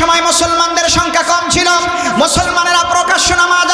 সময় মুসলমানদের সংখ্যা কম ছিল। মুসলমানেরা প্রকাশ্য নামাজ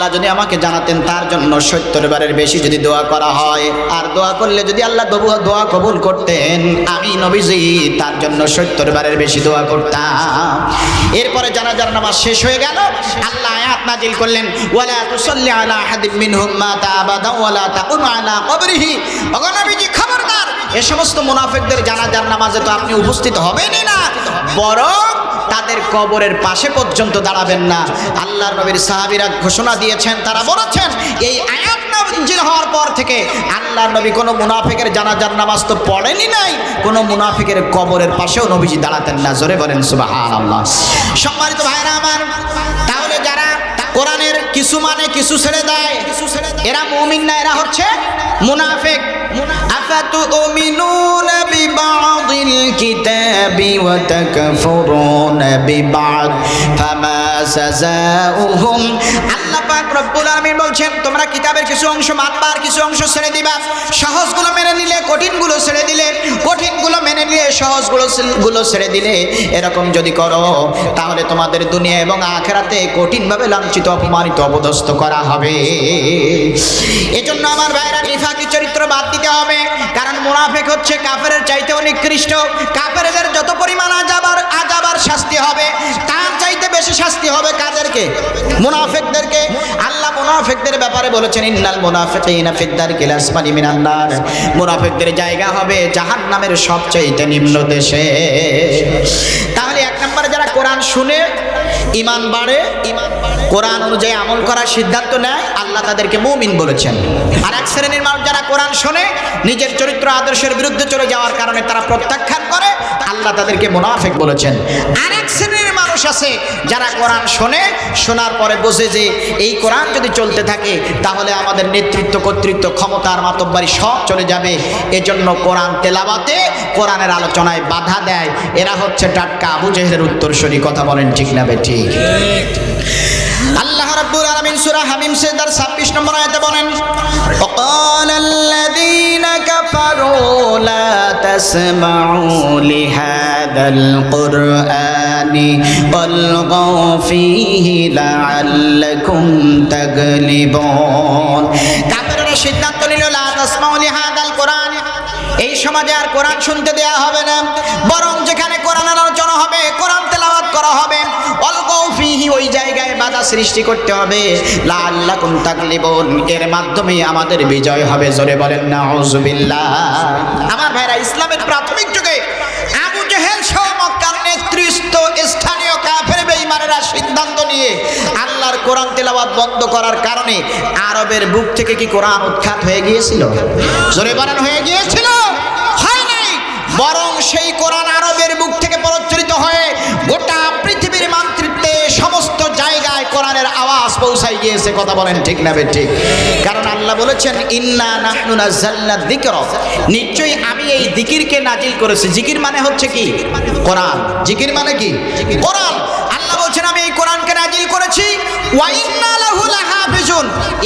আল্লাহ যদি আমাকে জানাতেন, তার জন্য সত্তর বারের বেশি যদি দোয়া করা হয়। আর দোয়া করলে যদি আল্লাহ তবু দোয়া কবুল করতেন, আমি নবীজি তার জন্য সত্তর বারের বেশি দোয়া করতাম। এরপরে জানাজার নামাজ শেষ হয়ে গেল। আল্লাহ আয়াত নাজিল করলেন, ওয়ালা তুসাল্লি আলা আহাদিম মিনহুম মাতা আবাদা ওয়ালা তাকুম আলা কবরিহি। ওগো নবীজি, খবরদার, এ সমস্ত মুনাফিকদের জানাজার নামাজে তো আপনি উপস্থিত হবেনই না। বরং তাদের কবরের পাশে পর্যন্ত দাঁড়াবেন না। আল্লাহর নবীর সাহাবিরা ঘোষণা দিয়েছেন, তারা বলেছেন, এই হওয়ার পর থেকে আল্লাহর নবী কোনো মুনাফিকের জানাজার নামাজ তো পড়েনি নাই, কোনো মুনাফিকের কবরের পাশেও নবীজি দাঁড়াতেন না। জোরে বলেন সুবাহ আল্লাহ সম্মানিত ভাইরা আমার, তাহলে যারা কোরআনের কিছু মানে কিছু ছেড়ে দেয় কিছু ছেড়ে এরা মুমিন না, এরা হচ্ছে মুনাফেক। মুনাফা মুনাফিক ও মিনুন ببعض الكتاب وتكفرون ببعض فما جزاؤهم আল্লাহ পাক রব্বুল আলামিন বলছেন তোমরা কিতাবের কিছু অংশ মানবা আর কিছু অংশ ছেড়ে দিবা সহজগুলো মেনে নিলে কঠিনগুলো ছেড়ে দিলে কঠিনগুলো মেনে নিয়ে সহজগুলো গুলো ছেড়ে দিলে এরকম যদি করো, তাহলে তোমাদের দুনিয়া এবং আখেরাতে কঠিনভাবে লাঞ্ছিত, অপমানিত, অপদস্থ করা হবে। এজন্য আমার ভাইরা নিফাকি চরিত্র বাদ দিতে হবে, কারণ মুনাফেক হচ্ছে কাফের অনেক কৃষ্ট কাফেরদের যত পরিমাণ আজাবার আজাবার শাস্তি হবে, তার চাইতে বেশি শাস্তি হবে কাদেরকে? মুনাফেকদেরকে? আল্লাহ মুনাফেকদের ব্যাপারে বলেছেন, ইন্নাল মুনাফিকিনা ফিদ্দার কিলাসমানি মিনান মিনান্নার মুনাফেকদের জায়গা হবে জাহান্নামের সবচেয়ে নিম্ন দেশে। তাহলে এক নম্বরে যারা কোরআন শুনে ইমান বাড়ে ইমান কোরআন অনুযায়ী আমল করার সিদ্ধান্ত নেয়, আল্লাহ তাদেরকে মুমিন বলেছেন। আর এক শ্রেণির মানুষ যারা কোরআন শোনে, নিজের চরিত্র আদর্শের বিরুদ্ধে চলে যাওয়ার কারণে তারা প্রত্যাখ্যান করে, আল্লাহ তাদেরকে মোনাফেক বলেছেন। আর এক শ্রেণির মানুষ আছে যারা কোরআন শোনে, শোনার পরে বোঝে যে এই কোরআন যদি চলতে থাকে, তাহলে আমাদের নেতৃত্ব, কর্তৃত্ব, ক্ষমতার মাতব্বারি সব চলে যাবে। এজন্য কোরআন তেলাবাতে কোরআনের আলোচনায় বাধা দেয়। এরা হচ্ছে টাটকা আবু জেহেলের উত্তরসূরি, কথা বলেন ঠিক না বে ঠিক আল্লাহ রাব্বুল আলামিন সূরা হামিম সেদার 26 নম্বর আয়াতে বলেন وقال الذين كفروا لا تسمعوا لهذا القرآن والغوا فيه لعلكم تغلبون কাফেররা সিদ্ধান্ত নিল লা তাসমাউ লিহাদাল কোরআন এই সমাজে আর কোরআন শুনতে দেয়া হবে না বরং যেখানে ওই জায়গায় বাধা সৃষ্টি করতে হবে। এর মাধ্যমে আমাদের বিজয় হবে। জোরে বলেন না আউযুবিল্লাহ আমার ভাইরা, ইসলামের প্রাথমিক যুগে আবু জেহেল সহ মক্কার স্থানীয় কাফের সিদ্ধান্ত নিয়ে আল্লাহর কোরআন তেলাওয়াত বন্ধ করার কারণে আরবের বুক থেকে কি কোরআন উৎখাত হয়ে গিয়েছিল? জোরে বলেন, হয়ে গিয়েছিল। বরং সেই কোরআন আরবের বুক থেকে প্রচলিত হয়ে গোটা কোরআনের আওয়াজ পৌঁছাই গিয়েছে, কথা বলেন ঠিক না ঠিক কারণ আল্লাহ বলেছেন, ইন্না নাহনু নাযালনা দিকর নিশ্চয়ই আমি এই জিকিরকে নাজিল করেছি। জিকির মানে হচ্ছে কি? কোরআন। জিকির মানে কি? কোরআন। আল্লাহ বলছেন, আমি এই কোরআনকে নাজিল করেছি। ওয়া ইন্না লাহু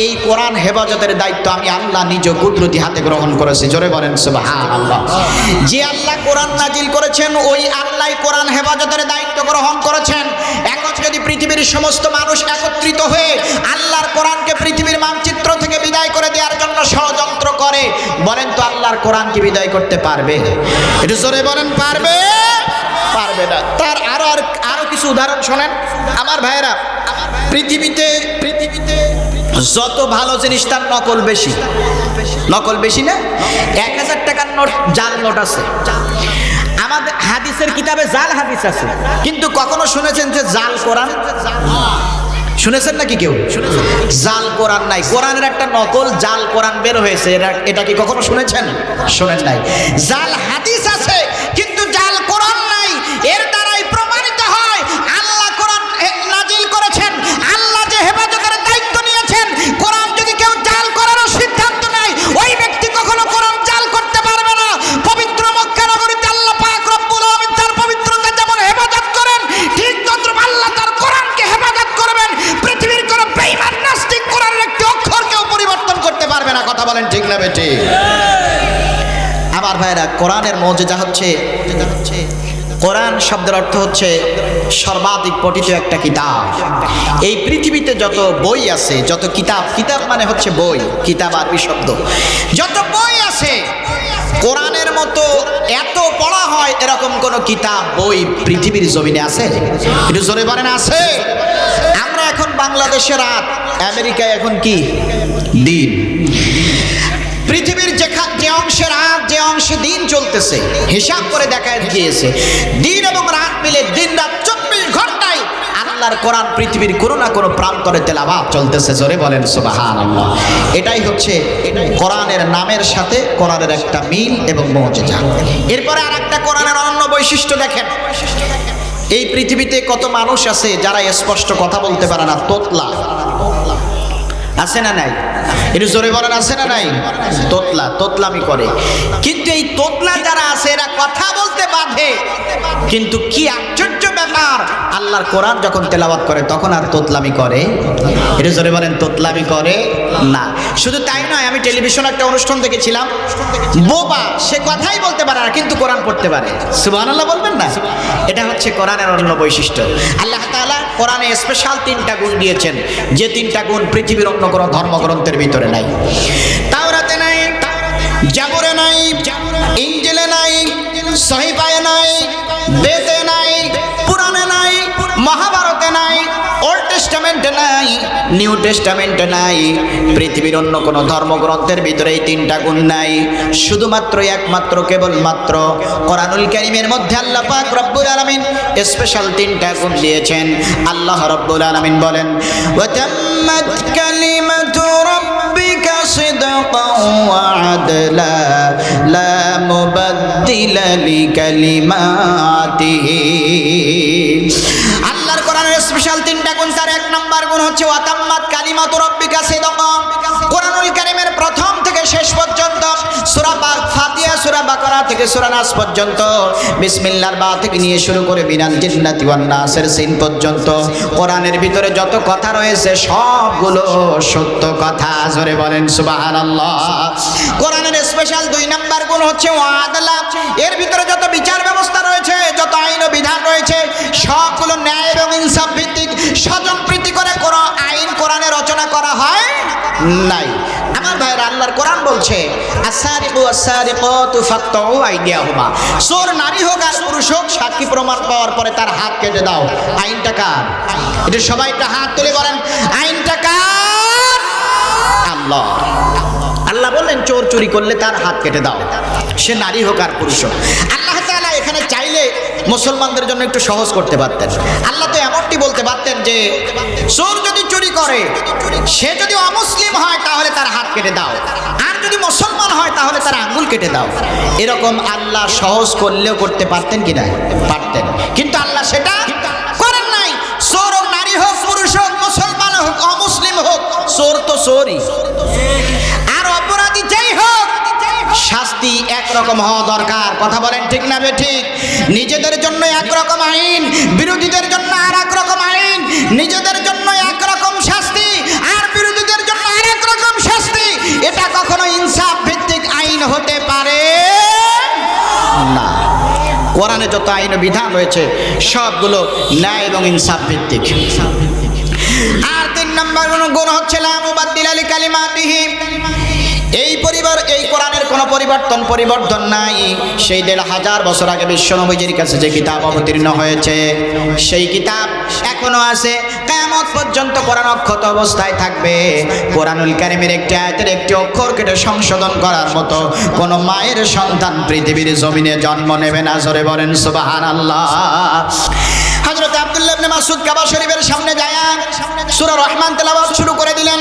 এই কোরআন হেফাজতের দায়িত্ব আমি আল্লাহ নিজ কুদরতি হাতে গ্রহণ করেছি। জোরে বলেন, সুবহানাল্লাহ। যে আল্লাহ কোরআন নাজিল করেছেন, ওই আল্লাহ কোরআন হেফাজতের দায়িত্ব গ্রহণ করেছেন। এখন যদি পৃথিবীর সমস্ত মানুষ একত্রিত হয়ে আল্লাহর কোরআনকে পৃথিবীর মানচিত্র থেকে বিদায় করে দেওয়ার জন্য ষড়যন্ত্র করে, বলেন তো আল্লাহর কোরআন কি বিদায় করতে পারবে? একটু জোরে বলেন, পারবে? পারবে না। তার আরও আর আরও কিছু উদাহরণ শোনেন। আমার ভাইয়েরা, পৃথিবীতে পৃথিবীতে যত ভালো জিনিস তার নকল বেশি। নকল বেশি না? এক হাজার টাকার নোট, জাল নোট আছে। আমাদের হাদিসের কিতাবে জাল হাদিস আছে। কিন্তু কখনো শুনেছেন যে জাল কোরআন? শুনেছেন নাকি কেউ? জাল কোরআন নাই। কোরআনের একটা নকল জাল কোরআন বের হয়েছে। এটা কি কখনো শুনেছেন? শোনেন নাই। জাল হাদিস ভাইরা কোরআনের মর্যাদা হচ্ছে কোরআন শব্দের অর্থ হচ্ছে সর্বাধিক পঠিত একটা কিতাব। এই পৃথিবীতে যত বই আছে, যত কিতাব কিতাব মানে হচ্ছে বই, কিতাব আরবি শব্দ। যত বই আছে, কোরআনের মতো এত পড়া হয়, এরকম কোন কিতাব, বই পৃথিবীর জমিনে আছে? একটু জোরে বলেন, আছে। আমরা এখন বাংলাদেশের রাত, আমেরিকায় এখন কি? দিন। যেখান যে অংশে রাত, যে অংশে দিন চলতেছে, হিসাব করে দেখা গিয়েছে। দিন এবং রাত মিলে দিন রাত চব্বিশ ঘন্টায় আল্লাহর কোরআন পৃথিবীর কোনো না কোনো চলতেছে। জোরে বলেন সুবাহান আল্লাহ এটাই হচ্ছে কোরআনের নামের সাথে কোরআনের একটা মিল এবং মর্যাদা। এরপরে আর একটা কোরআনের অনন্য বৈশিষ্ট্য দেখেন। এই পৃথিবীতে কত মানুষ আছে যারা স্পষ্ট কথা বলতে পারে না, তোতলা। আছে না নাই? একটু জোরে বলেন, আছে না নাই? তোতলা, তোতলামি করে। কিন্তু এই তোতলা যারা আছে, এরা কথা বলতে বাধে। কিন্তু কি আশ্চর্য ব্যাপার। আল্লাহর কোরআন যখন তেলাওয়াত করে, তখন আর তোতলামি করে? একটু জোরে বলেন, তোতলামি করে? না। শুধু তাই নয়, আমি টেলিভিশন একটা অনুষ্ঠান দেখেছিলাম। বোবা, সে কথাই বলতে পারে না, কিন্তু কোরআন পড়তে পারে। সুবহানাল্লাহ বলবেন না? এটা হচ্ছে কোরআনের অন্য বৈশিষ্ট্য। আল্লাহ তাআলা কোরআনে স্পেশাল তিনটা গুণ দিয়েছেন। যে তিনটা গুণ পৃথিবীর অন্য কোনো ধর্মগ্রন্থের ভিতরে নাই। তাওরাতে নাই, জাবরে নাই ইঞ্জিলে নাই সহিবায়ে নাই বেতে নিউ টেস্টামেন্টে নাই। পৃথিবীর অন্য কোনো ধর্মগ্রন্থের ভিতরে এই তিনটা গুণ নাই। শুধুমাত্র একমাত্র, কেবলমাত্র কোরআনুল কারীমের মধ্যে আল্লাহ পাক রব্বুল আলামিন স্পেশাল তিনটা গুণ দিয়েছেন। আল্লাহ রব্বুল আলামিন বলেন ওয়া আদলা, লা মুবাদ্দিলা লিকালিমাতিহি। আল্লাহর কোরআনের স্পেশাল হচ্ছে ওয়াতাম্মাত কালিমাতু রাব্বিকা সিদকান কোরআনুল কারীমের প্রথম থেকে শেষ পর্যন্ত, সূরা ফাতিহা, সূরা বাকারা থেকে সূরা নাস পর্যন্ত বিসমিল্লাহর বা থেকে নিয়ে শুরু করে বিনাল জিন্নাতি ওয়ান নাসের সিন পর্যন্ত, কোরআনের ভিতরে যত কথা রয়েছে, সবগুলো সত্য কথা। জোরে বলেন, সুবহানাল্লাহ। কোরআনের স্পেশাল দুই নাম্বার গুণ হচ্ছে ওয়াদলা, এর ভিতরে যত বিচার ব্যবস্থা রয়েছে, যত আইন ও বিধান রয়েছে সবগুলো ন্যায় এবং ইনসাফ ভিত্তিক স্বজন প্রীতি করে কোনো আইন কোরআনে রচনা করা হয় নাই। আমার ভাইয়ের, আল্লাহর কোরআন বলছে আসারিকু আসারিকাতু ফাকতাউ আইদিয়াহুমা। চোর নারী হোক আর পুরুষ হোক, সাক্ষী প্রমাণ পাওয়ার পরে তার হাত কেটে দাও। আইনটা কার? এটা সবাই একটা হাত তুলে বলেন, আইনটা কার? আল্লাহ। আল্লাহ বললেন, চোর চুরি করলে তার হাত কেটে দাও। সে নারী হোক আর পুরুষ হোক। আল্লাহ তাআলা এখানে চাইলে মুসলমানদের জন্য একটু সহজ করতে পারতেন। আল্লাহ তো এমনটি বলতে পারতেন যে, চোর যদি চুরি করে, সে যদি অমুসলিম হয়, তাহলে তার হাত কেটে দাও। আর যদি মুসলমান হয়, তাহলে তার আঙ্গুল কেটে দাও। এরকম আল্লাহ সহজ করলেও করতে পারতেন কি না? পারতেন। কিন্তু আল্লাহ সেটা করেন নাই। চোর হোক, নারী হোক, পুরুষ হোক, মুসলমান হোক, অমুসলিম হোক, চোর তো চোরই। একরকম হওয়া দরকার। কথা বলেন ঠিক না ঠিক? নিজেদের জন্য একরকম আইন, বিরোধীদের জন্য আর এক রকম আইন, নিজেদের জন্য একরকম শাস্তি, আর বিরোধীদের জন্য আর এক রকম শাস্তি। এটা কখনো ইনসাফ ভিত্তিক আইন হতে পারে না। কোরআনে যত আইন বিধান রয়েছে, সবগুলো ন্যায় এবং ইনসাফ ভিত্তিক। আর তিন নম্বর গুণ হচ্ছে এই পরিবার এই কোরআনের কোনো পরিবর্তন পরিবর্তন নাই। সেই দেড় হাজার বছর আগে বিশ্ব নবীজির কাছে যে কিতাব অবতীর্ণ হয়েছে, সেই কিতাব এখনও আছে। কেমন পর্যন্ত কোরআন অক্ষত অবস্থায় থাকবে। কোরআনুল কারিমের একটি আয়াতের একটি অক্ষর কেটে সংশোধন করার মতো কোন মায়ের সন্তান পৃথিবীর জমিনে জন্ম নেবে না, জোরে বলেন সুবাহান আল্লাহ হযরত আব্দুল্লাহ ইবনে মাসউদ কাবা শরীফের সামনে যায় সূরা রহমান তেলাওয়াত শুরু করে দিলেন।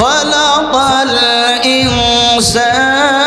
خلق الإنسان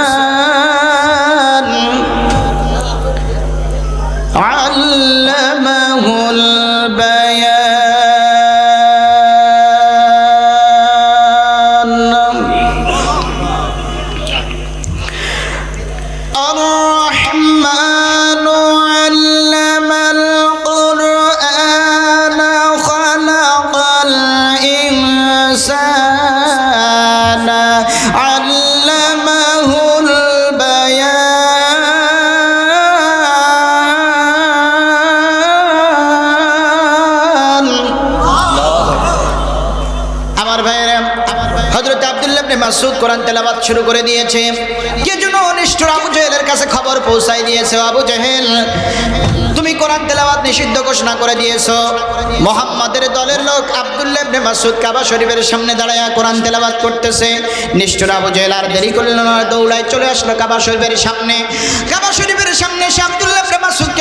মাসউদ কোরআন তেলাওয়াত শুরু করে দিয়েছে। কে যেন নিষ্ঠুর আবু জেহেলের কাছে খবর পৌঁছাই দিয়েছে, আবু জেহেল, তুমি কোরআন তেলাওয়াত নিষিদ্ধ ঘোষণা করে দিয়েছ। মোহাম্মদের দলের লোক আব্দুল্লাহ ইবনে মাসউদ কাবা শরীফের সামনে দাঁড়ায় কোরআন তেলাবাদ করতেছে। নিষ্ঠুর আবু জেহেল আর দেরি করলেন দৌড়ায় চলে আসলো কাবা শরীফের সামনে। কাবা শরীফের সামনে এসে আব্দুল্লাহ ইবনে মাসউদকে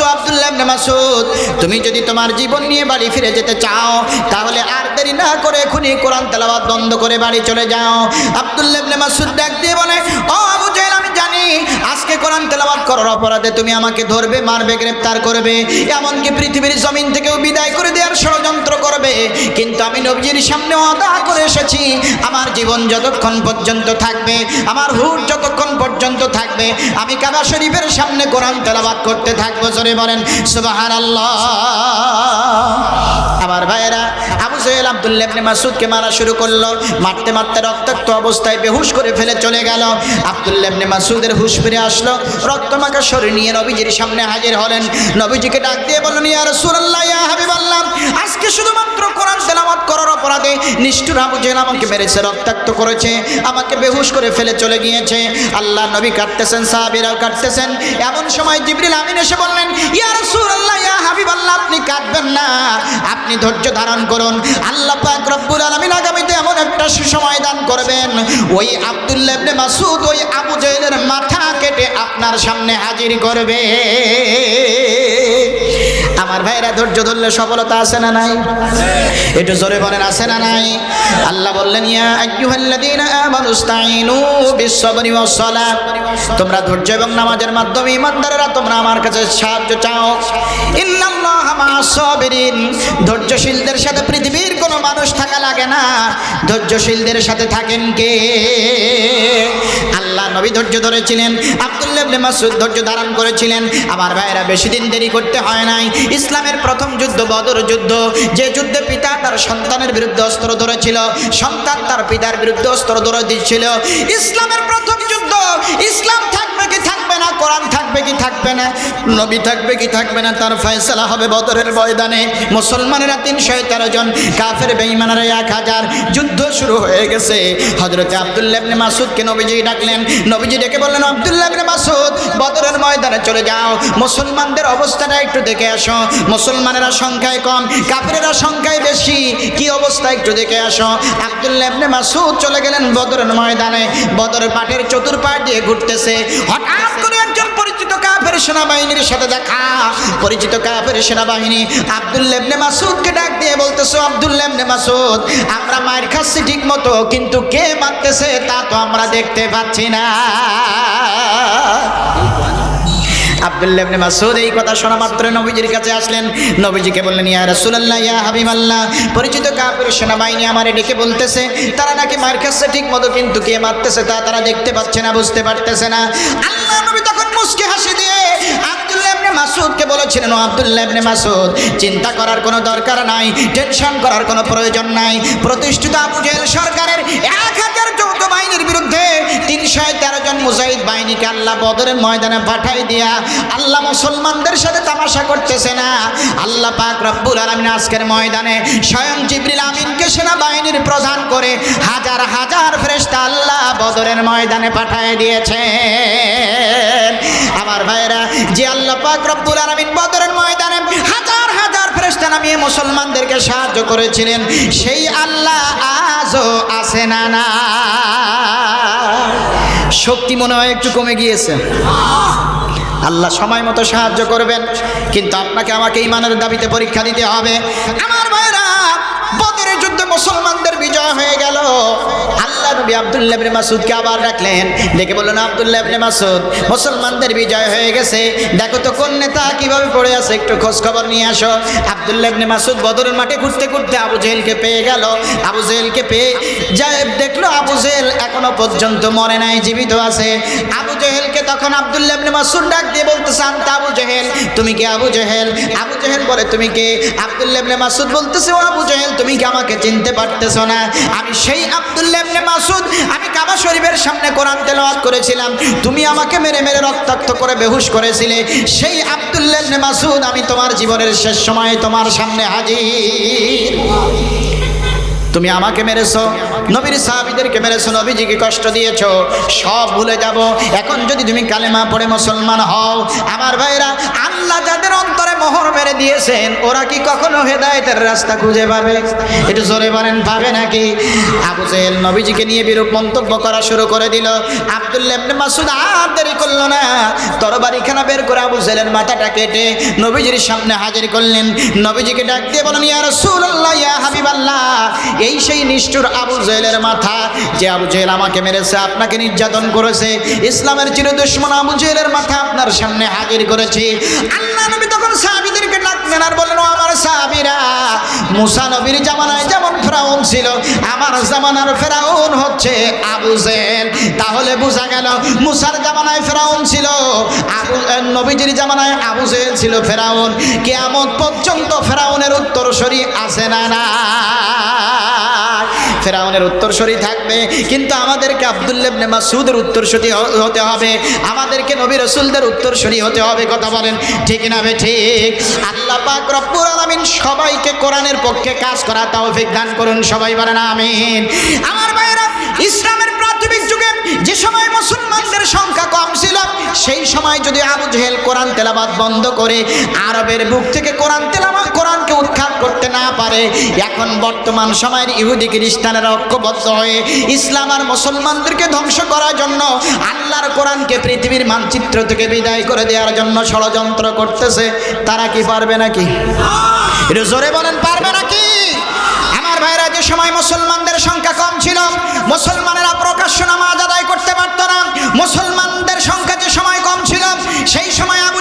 বলতেছো আবদুল্লাহ ইবনে মাসউদ তুমি যদি তোমার জীবন নিয়ে বাড়ি ফিরে যেতে চাও, তাহলে আর দেরি না করে এখনই কোরআন তেলাওয়াত বন্ধ করে বাড়ি চলে যাও। আবদুল্লাহ ইবনে মাসউদ ডাক দিয়ে বলে, ও আবু জাহেল, আমি জানি কোরআন তেলাওয়াত করার অপরাধে তুমি আমাকে ধরবে, মারবে, গ্রেপ্তার করবে, এমনকি পৃথিবীর জমিন থেকেও বিদায় করে দেওয়ার ষড়যন্ত্র করবে। কিন্তু আমি নবজির সামনে আদা করে এসেছি, আমার জীবন যতক্ষণ পর্যন্ত থাকবে, আমার হুট যতক্ষণ পর্যন্ত থাকবে, আমি কাবা শরীফের সামনে কোরআন তেলাওয়াত করতে থাকব, জোরে বলেন, সুবহানাল্লাহ। আমার ভাইয়েরা সাহেল আবদুল্লাহ ইবনে মাসুদকে মারা শুরু করল। মারতে মারতে রক্তাক্ত অবস্থায় বেহুশ করে ফেলে চলে গেল। আবদুল্লাহ ইবনে মাসুদের হুশ ফিরে আসলো। রক্তমাখা শরীর নিয়ে নবীজির সামনে হাজির হলেন। নবীজিকে ডাক দিয়ে বললেন, ইয়া রাসূলুল্লাহ আজকে শুধুমাত্র কোরআন করার অপরাধে আমাকে মেরেছে, রক্তাক্ত করেছে, আমাকে বেহুশ করে ফেলে চলে গিয়েছে। আল্লাহ নবী কাটতেছেন সাহাবীরাও কাটতেছেন এমন সময় জিবরিল আমিন এসে বললেন, ইয়া ইয়া হাবিবাল্লাহ, আপনি কাঁদবেন না, আপনি ধৈর্য ধারণ করুন। আল্লাহ পাক রব্বুল আলামিন আগামীতে এমন একটা সুসময় দান করবেন। ওই আব্দুল্লাহ মাসউদ, ওই আবু জেহেলের মাথা কেটে আপনার সামনে হাজির করবে। আমার ভাইরা ধৈর্য ধরলে সফলতা আছে না নাই? একটু জোরে বলেন, আছে না নাই? আল্লাহ বললেন, ইয়া আইয়ুহাল্লাযীনা আমানুস্তাঈনু বিস-সাবরি ওয়াস-সালাত। তোমরা ধৈর্য এবং নামাজের মাধ্যমে ইমানদারেরা তোমরা আমার কাছে সাহায্য চাও। ইন্নাল্লাহা ধৈর্যশীলদের সাথে পৃথিবীর কোনো মানুষ থাকা লাগে না। ধৈর্যশীলদের সাথে থাকেন কে? আল্লাহ নবী ধৈর্য ধরেছিলেন, আব্দুল্লাহ মাসউদ ধৈর্য ধারণ করেছিলেন। আমার ভাইরা বেশি দিন দেরি করতে হয় নাই। ইসলামের প্রথম যুদ্ধ, বদর যুদ্ধ, যে যুদ্ধে পিতা তার সন্তানের বিরুদ্ধে অস্ত্র ধরেছিল, সন্তান তার পিতার বিরুদ্ধে অস্ত্র ধরে দিচ্ছিল। ইসলামের প্রথম যুদ্ধ, ইসলাম থাকবে থাকবে কি থাকবে না? নবী থাকবে কি থাকবে না? তার ফয়সালা হবে বদরের ময়দানে। মুসলমানেরা তিনশো তেরো জন, কাফের বেঈমানেরা এক হাজার। যুদ্ধ শুরু হয়ে গেছে। হজরতে আব্দুল্লাহ ইবনে মাসুদকে নবীজি ডাকলেন। নবীজি ডেকে বললেন, আব্দুল্লাহ ইবনে মাসুদ বদরের ময়দানে চলে যাও। মুসলমানদের অবস্থাটা একটু দেখে আসো। মুসলমানেরা সংখ্যায় কম, কাফেরেরা সংখ্যায় বেশি। কি অবস্থা একটু দেখে আসো। আব্দুল্লাহ ইবনে মাসুদ চলে গেলেন বদরের ময়দানে। বদরের পাটের চতুর্পাশ দিয়ে ঘুরতেছে। হঠাৎ করে কাফের সেনাবাহিনীর সাথে দেখা। পরিচিত কাফের সেনাবাহিনী আব্দুল্লাহ ইবনে মাসুদকে ডাক দিয়ে বলতেছো, আব্দুল্লাহ ইবনে মাসুদ আমরা মায়ের খাচ্ছি ঠিক মতো কিন্তু কে মারতেছে তা তো আমরা দেখতে পাচ্ছি না। এই কথা শোনা মাত্র নবীজির কাছে আসলেন। নবীজিকে বললেন, ইয়া রাসূলুল্লাহ, ইয়া হাবিবাল্লাহ, পরিচিত কাফির সেনাবাহিনী আমারে ডেকে বলতেছে, তারা নাকি মার খাচ্ছে ঠিক মতো কিন্তু কে মারতেছে তা তারা দেখতে পাচ্ছে না, বুঝতে পারতেছে না। আল্লাহ নবী তখন মুস্কি হাসি দিয়ে মাসউদকে বলেছিলেন আব্দুল্লাহ ইবনে মাসউদ, চিন্তা করার কোনো দরকার নাই, টেনশন করার কোনো প্রয়োজন নাই। প্রতিষ্ঠিত আবু জেহেল সরকারের এক হাজার যৌথ বাহিনীর বিরুদ্ধে তিনশো তেরো জন মুজাহিদ বাহিনীকে আল্লাহ বদরের ময়দানে পাঠাই দিয়া আল্লাহ মুসলমানদের সাথে তামাশা করতেছে না। আল্লাহ পাক রব্বুল আলমিন আজকের ময়দানে স্বয়ং জিবরিল আমিনকে সেনাবাহিনীর প্রধান করে হাজার হাজার ফেরেশতা আল্লাহ বদরের ময়দানে পাঠায় দিয়েছে আমার ভাইরা যে আল্লাহ পাক রব্বুল আলমিন বদরের ময়দানে হাজার হাজার ফেরেশতা নামিয়ে মুসলমানদেরকে সাহায্য করেছিলেন। সেই আল্লাহ আজও আছে না না? শক্তি মনে হয় একটু কমে গিয়েছে। আল্লাহ সময় মতো সাহায্য করবেন, কিন্তু আপনাকে আমাকে ইমানের দাবিতে পরীক্ষা দিতে হবে। আমার ভাইরা, বদরের যুদ্ধে মুসলমানদের বিজয় হয়ে গেল। নবী আব্দুল্লাহ মাসুদকে আবার বললেন, আব্দুল্লাহ মাসুদ মুসলমানদের বিজয় হয়ে গেছে। দেখো তো কোন নেতা কীভাবে পড়ে আছে, একটু খোঁজ খবর নিয়ে আসো। আব্দুল্লাহ মাসুদ বদরের মাঠে ঘুরতে ঘুরতে আবু পেয়ে গেল। আবু পেয়ে দেখল, আবু এখনও পর্যন্ত মরে নাই, জীবিত আছে। আবু জেহেলকে তখন আব্দুল্লাহ মাসুদ ডাক দিয়ে বলতেছে, আনতা আবু জেহেল, তুমি কি আবু জেহেল? আবু জেহেল বলে, তুমি কে? আব্দুল্লাহ মাসুদ বলতেছে আবু জেহেল, তুমি কি আমাকে চিনতে পারতেছো না? আমি সেই আব্দুল্লাহ মাসুদ আমি কাবা শরীফের সামনে কোরআন তেলাওয়াত করেছিলাম। তুমি আমাকে মেরে মেরে রক্তাক্ত করে বেহুশ করেছিলে। সেই আব্দুল্লাহ মাসুদ আমি তোমার জীবনের শেষ সময়ে তোমার সামনে হাজির। তুমি আমাকে মেরেছো। নবীর সাহাবিদেরকে মেরেছো, নবীজিকে কষ্ট দিয়েছ, সব ভুলে যাব। এখন যদি তুমি কালেমা পড়ে মুসলমান হও, আমার ভাইরা আল্লাহ যাদের অন্তরে মোহর মেরে দিয়েছেন, ওরা কি কখনো হেদায়েতের রাস্তা খুঁজে পাবে? একটু জোরে বলেন, পাবে নাকি? আবু জেহেল নবীজিকে নিয়ে বিরূপ মন্তব্য করা শুরু করে দিল। আব্দুল্লাহ মাসুদ আর দেরি করল না। তরবারিখানা বের করে আবু জেহেলের মাথাটা কেটে নবীজির সামনে হাজির করলেন। নবীজিকে ডাক দিয়ে বলেন, ইয়া রাসূলুল্লাহ, ইয়া হাবিবাল্লাহ। এই সেই নিষ্ঠুর আবু জেহেলের মাথা, যে আবু জেহেল আমাকে মেরেছে, আপনাকে নির্যাতন করেছে, ইসলামের চির দুশ্মন আবু জেহেলের মাথা আপনার সামনে হাজির করেছি। আল্লাহ নবী তখন সাহাবীদেরকে ডাকলেন আর বললেন আমার সাহাবীরা, মুসা নবীর জামানায় যেমন ফেরাউন ছিল, আমার জামানার ফেরাউন হচ্ছে আবু তাহলে বোঝা গেল, মুসার জামানায় ফেরাউন ছিল, আবু নবীজির জামানায় আবু ছিল ফেরাউন। কেয়ামত পর্যন্ত ফেরাউনের উত্তরসূরি আছে না না ফেরাউনের উত্তরসূরি থাকবে, কিন্তু আমাদেরকে আবদুল্লেবনে মাসুদের উত্তরসূরি হতে হবে। আমাদেরকে নবী রসুলদের উত্তরসূরি হতে হবে, কথা বলেন। ঠিক না বে, ঠিক? আল্লাহ পাক রব্বুল আলামিন সবাইকে কোরআনের পক্ষে কাজ করা তৌফিক দান করুন, সবাই বলেন আমিন। আমার ভাইরা ইসলামের প্রাথমিক যুগে যে সময় মুসলমানদের সংখ্যা কম ছিল, সেই সময় যদি আবু জেহেল কোরআন তেলাবাদ বন্ধ করে, আরবের বুক থেকে কোরআন তেলাবাদ কোরআনকে উৎখাত করতে না পারে। এখন বর্তমান সময়ের ইহুদি খ্রিস্টানেরা ঐক্যবদ্ধ হয়ে ইসলাম আর মুসলমানদেরকে ধ্বংস করার জন্য আল্লাহর কোরআনকে পৃথিবীর মানচিত্র থেকে বিদায় করে দেওয়ার জন্য ষড়যন্ত্র করতেছে। তারা কি পারবে নাকি? একটু জোরে বলেন, পারবে নাকি? আমার ভাইরা, যে সময় মুসলমানদের সংখ্যা কম ছিল, মুসলমানেরা প্রকাশ্য নামাজ আদায় করতে পারত না। মুসলমানদের সংখ্যা যে সময় কম ছিল, সেই সময় আবু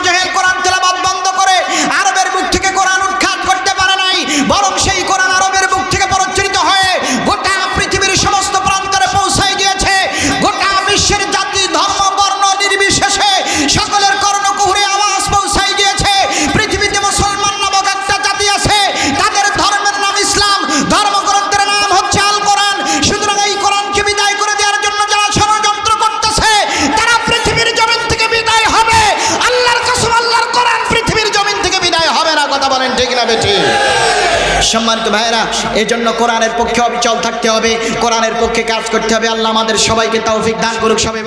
ভাইরা এই জন্য কোরআনের পক্ষে অবিচল থাকতে হবে, কোরআনের পক্ষে কাজ করতে হবে। আল্লাহ আমাদের সবাইকে তৌফিক দান করুক, সবাই